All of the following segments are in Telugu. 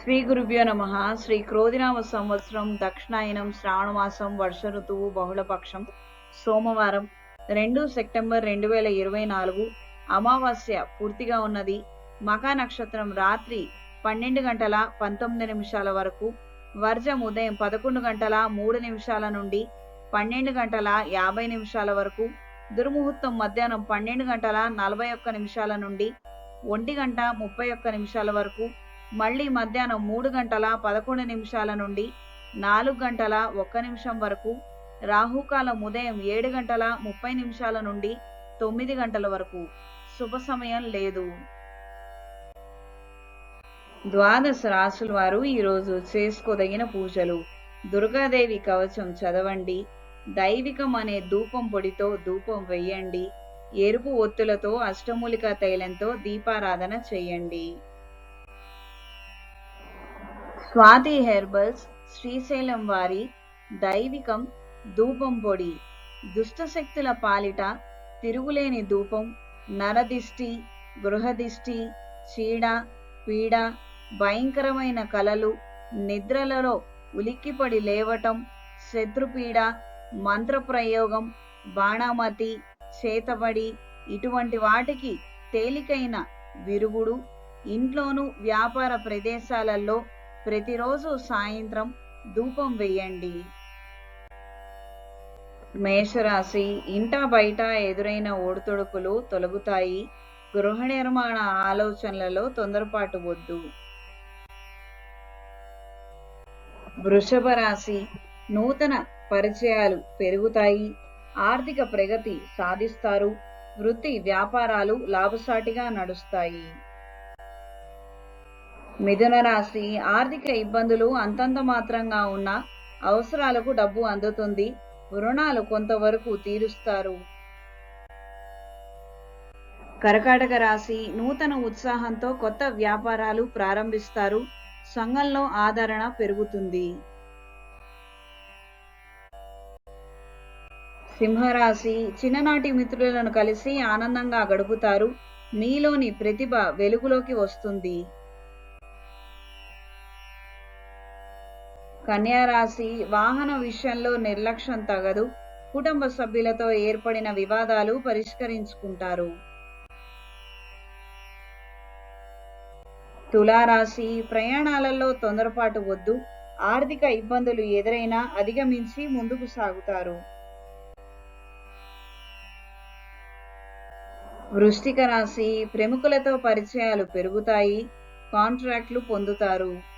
శ్రీ గురుభ్యో నమ. శ్రీ క్రోధినామ సంవత్సరం దక్షిణాయనం శ్రావణమాసం వర్ష ఋతువు బహుళపక్షం సోమవారం రెండు సెప్టెంబర్ రెండు వేల ఇరవై నాలుగు. అమావాస్య పూర్తిగా ఉన్నది. మకా నక్షత్రం రాత్రి పన్నెండు గంటల పంతొమ్మిది నిమిషాల వరకు. వర్జం ఉదయం పదకొండు గంటల మూడు నిమిషాల నుండి పన్నెండు గంటల యాభై నిమిషాల వరకు. దుర్ముహూర్తం మధ్యాహ్నం పన్నెండు గంటల నలభై ఒక్క నిమిషాల నుండి ఒంటి గంట ముప్పై ఒక్క నిమిషాల వరకు. మళ్ళీ మధ్యాహ్నం మూడు గంటల పదకొండు నిమిషాల నుండి నాలుగు గంటల ఒక్క నిమిషం వరకు రాహుకాలం ఉదయం ఏడు గంటల ముప్పై నిమిషాల నుండి తొమ్మిది గంటల వరకు. శుభ సమయం లేదు. ద్వాదశ రాసుల వారు ఈరోజు చేసుకోదగిన పూజలు. దుర్గాదేవి కవచం చదవండి. దైవికం అనే ధూపం పొడితో ధూపం వెయ్యండి ఎరుపు ఒత్తులతో అష్టమూలిక తైలంతో దీపారాధన చేయండి. స్వాతి హెర్బల్స్ శ్రీశైలం వారి దైవికం ధూపం పొడి. దుష్టశక్తుల పాలిట తిరుగులేని ధూపం నరదిష్టి గృహదిష్టి చీడ పీడ భయంకరమైన కలలు నిద్రలలో ఉలిక్కిపడి లేవటం శత్రుపీడ మంత్రప్రయోగం బాణామతి చేతబడి ఇటువంటి వాటికి తేలికైన విరుగుడు. ఇంట్లోనూ వ్యాపార ప్రదేశాలలో ప్రతిరోజు సాయంత్రం ధూపం వేయండి మేషరాశి ఇంట బయట ఎదురైన ఓడుతొడుకులు తొలగుతాయి. గృహ నిర్మాణ ఆలోచనలలో తొందరపాటు వద్దు. వృషభ రాశి నూతన పరిచయాలు పెరుగుతాయి. ఆర్థిక ప్రగతి సాధిస్తారు. వృత్తి వ్యాపారాలు లాభసాటిగా నడుస్తాయి. మిథున రాశి ఆర్థిక ఇబ్బందులు అంతంత మాత్రంగా ఉన్న అవసరాలకు డబ్బు అందుతుంది రుణాలు కొంతవరకు తీరుస్తారు. కర్కాటక రాశి నూతన ఉత్సాహంతో కొత్త వ్యాపారాలు ప్రారంభిస్తారు సంఘంలో ఆదరణ పెరుగుతుంది. సింహరాశి చిన్ననాటి మిత్రులను కలిసి ఆనందంగా గడుపుతారు మీలోని ప్రతిభ వెలుగులోకి వస్తుంది. కన్యారాశి వాహన విషయంలో నిర్లక్ష్యం తగదు. కుటుంబ సభ్యులతో ఏర్పడిన వివాదాలు పరిష్కరించుకుంటారు. తులారాశి ప్రయాణాలలో తొందరపాటు వద్దు. ఆర్థిక ఇబ్బందులు ఎదురైనా అధిగమించి ముందుకు సాగుతారు. వృష్టిక రాశి ప్రముఖులతో పరిచయాలు పెరుగుతాయి. కాంట్రాక్ట్లు పొందుతారు.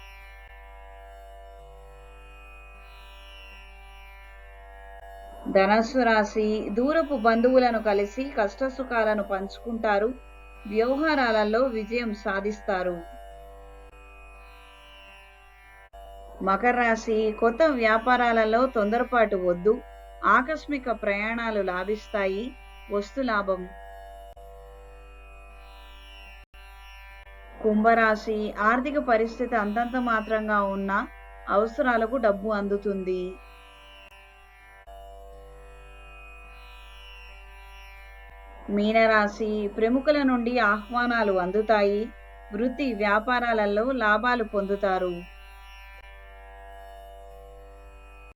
ధనస్సు రాశి దూరపు బంధువులను కలిసి కష్టసుఖాలను పంచుకుంటారు. వ్యవహారాలలో విజయం సాధిస్తారు. మకర రాశి కొత్త వ్యాపారాలలో తొందరపాటు వద్దు. ఆకస్మిక ప్రయాణాలు లాభిస్తాయి. వస్తు లాభం. కుంభరాశి ఆర్థిక పరిస్థితి అంతంత మాత్రంగా ఉన్న అవసరాలకు డబ్బు అందుతుంది. మీనరాశి ప్రముఖుల నుండి ఆహ్వానాలు అందుతాయి. వృత్తి వ్యాపారాలలో లాభాలు పొందుతారు.